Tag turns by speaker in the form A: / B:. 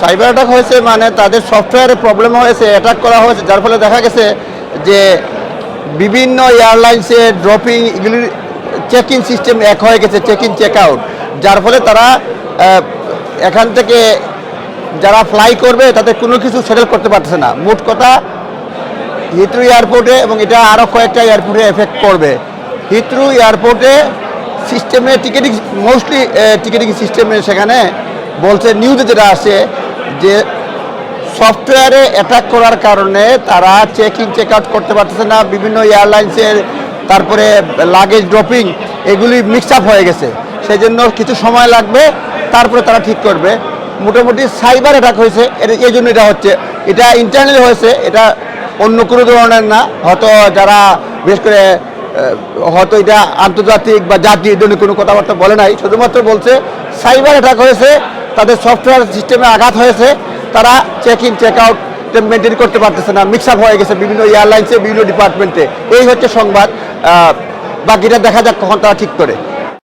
A: Cyber attack হয়েছে মানে তাদের সফটওয়্যারে প্রবলেম হয়েছে অ্যাটাক করা হয়েছে, যার ফলে দেখা গেছে যে বিভিন্ন এয়ারলাইন্সের ড্রপিং এগুলির চেক ইন সিস্টেম এক হয়ে গেছে চেক ইন চেক আউট যার ফলে তারা এখান থেকে যারা ফ্লাই করবে তাদের কোনো কিছু সেটেল করতে পারছে না। মোট কথা হিথ্রু এয়ারপোর্টে এবং এটা আরও কয়েকটা এয়ারপোর্টে এফেক্ট করবে। হিথ্রু এয়ারপোর্টে সিস্টেমে টিকিটিং মোস্টলি টিকিটিং সিস্টেমে সেখানে বলছে নিউজে যেটা আসে যে সফটওয়্যারে অ্যাটাক করার কারণে তারা চেক ইন চেক আউট করতে পারতেছে না, বিভিন্ন এয়ারলাইন্সের তারপরে লাগেজ ড্রপিং এগুলি মিক্স আপ হয়ে গেছে। সেই জন্য কিছু সময় লাগবে, তারপরে তারা ঠিক করবে। মোটামুটি সাইবার অ্যাটাক হয়েছে এটা এই জন্য এটা হচ্ছে। এটা ইন্টারনালি হয়েছে, এটা অন্য কোনো ধরনের না। হয়তো যারা, বিশেষ করে হয়তো এটা আন্তর্জাতিক বা জাতীয় ধরনের কোনো কথাবার্তা বলে নাই। শুধুমাত্র বলছে সাইবার অ্যাটাক হয়েছে, তাদের সফটওয়্যার সিস্টেমে আঘাত হয়েছে, তারা check in check out maintain করতে পারতেছে না মিক্স আপ হয়ে গেছে বিভিন্ন এয়ারলাইন্সে বিভিন্ন ডিপার্টমেন্টে এই হচ্ছে সংবাদ। বাকিটা দেখা যাক কখন তারা ঠিক করে।